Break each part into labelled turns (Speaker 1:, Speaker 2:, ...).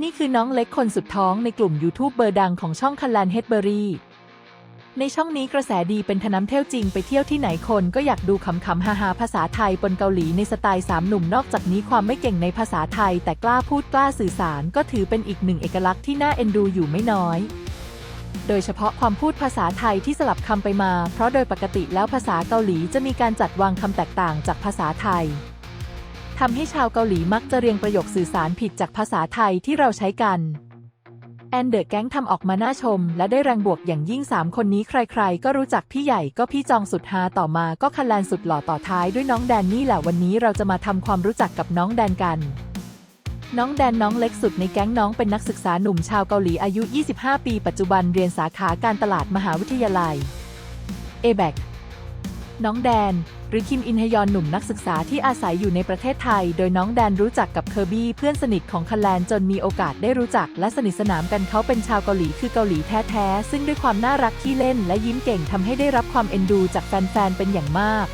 Speaker 1: นี่คือน้องเล็กคนสุดท้องในกลุ่มยูทูบเบอร์ดังของช่องคันแลนเฮดเบอรี่ ในช่องนี้กระแสดีเป็นทน้ำเที่ยวจริงไปเที่ยวที่ไหนคนก็อยากดูขำๆฮาๆภาษาไทยปนเกาหลีในสไตล์สามหนุ่มนอกจากนี้ความไม่เก่งในภาษาไทย แต่กล้าพูดกล้าสื่อสารก็ถือเป็นอีกหนึ่งเอกลักษณ์ที่น่าเอ็นดูอยู่ไม่น้อยโดยเฉพาะความพูดภาษาไทยที่สลับคำไปมา เพราะโดยปกติแล้วภาษาเกาหลีจะมีการจัดวางคำแตกต่างจากภาษาไทย ทำให้ชาวเกาหลีมักจะเรียงประโยคสื่อสารผิดจากภาษาไทยที่เราใช้กันแอนเดอะแก๊งทำออกมาน่าชม และได้แรงบวกอย่างยิ่ง 3 คนนี้ใครๆ ก็รู้จักพี่ใหญ่ก็พี่จองสุดฮาต่อมาก็คันแลนสุดหล่อต่อท้ายด้วยน้องแดนนี่แหละวันนี้เราจะมาทำความรู้จักกับน้องแดนกัน น้องแดนน้องเล็กสุดในแก๊งน้องเป็นนักศึกษาหนุ่มชาวเกาหลีอายุ 25 ปี ปัจจุบันเรียนสาขาการตลาดมหาวิทยาลัย a b a c น้องแดน หรือคิมอินฮยอนหนุ่มนักศึกษาที่อาศัยอยู่ในประเทศไทย โดยน้องแดนรู้จักกับเคอร์บี้เพื่อนสนิทของคันแลนจนมีโอกาสได้รู้จักและสนิทสนามกันเขาเป็นชาวเกาหลีคือเกาหลีแท้ๆ ซึ่งด้วยความน่ารักที่เล่นและยิ้มเก่งทำให้ได้รับความเอ็นดูจากแฟนๆ เป็นอย่างมาก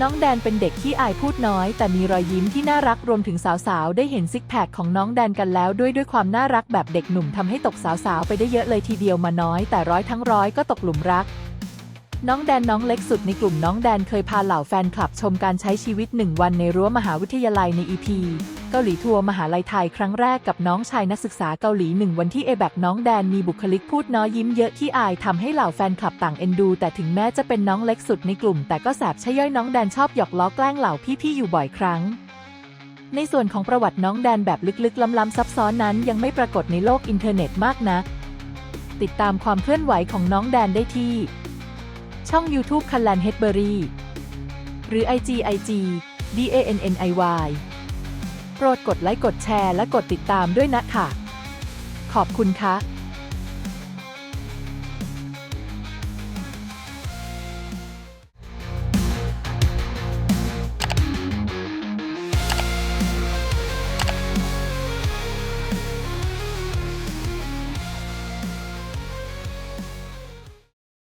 Speaker 1: น้องแดนเป็นเด็กที่อายพูดน้อย แต่มีรอยยิ้มที่น่ารักรวมถึงสาวๆ ได้เห็นซิกแพคของน้องแดนกันแล้วด้วยด้วยความน่ารักแบบเด็กหนุ่มทำให้ตกสาวๆ ไปได้เยอะเลยทีเดียวมาน้อย แต่ร้อยทั้งร้อยก็ตกหลุมรัก น้องแดนน้องเล็กสุดในกลุ่มน้องแดนเคยพาเหล่าแฟนคลับชมการใช้ชีวิตหนึ่งวันในรั้วมหาวิทยาลัยใน EP เกาหลีทัวร์มหาลัยไทยครั้งแรกกับน้องชายนักศึกษาเกาหลีหนึ่งวันที่เอแบกน้องแดนมีบุคลิกพูดน้อยยิ้มเยอะที่อายทำให้เหล่าแฟนคลับต่างเอ็นดู แต่ถึงแม้จะเป็นน้องเล็กสุดในกลุ่ม แต่ก็แสบใช่ย่อยน้องแดนชอบหยอกล้อแกล้งเหล่าพี่ๆอยู่บ่อยครั้งในส่วนของประวัติน้องแดนแบบลึกๆล้ำๆซับซ้อนนั้น ยังไม่ปรากฏในโลกอินเทอร์เน็ตมากนักติดตามความเคลื่อนไหวของน้องแดนได้ที่ ช่อง YouTube คันแลนเฮดเบอรี่หรือ IG IG D A N N I Y โปรดกดไลค์กดแชร์และกดติดตามด้วยนะค่ะขอบคุณค่ะ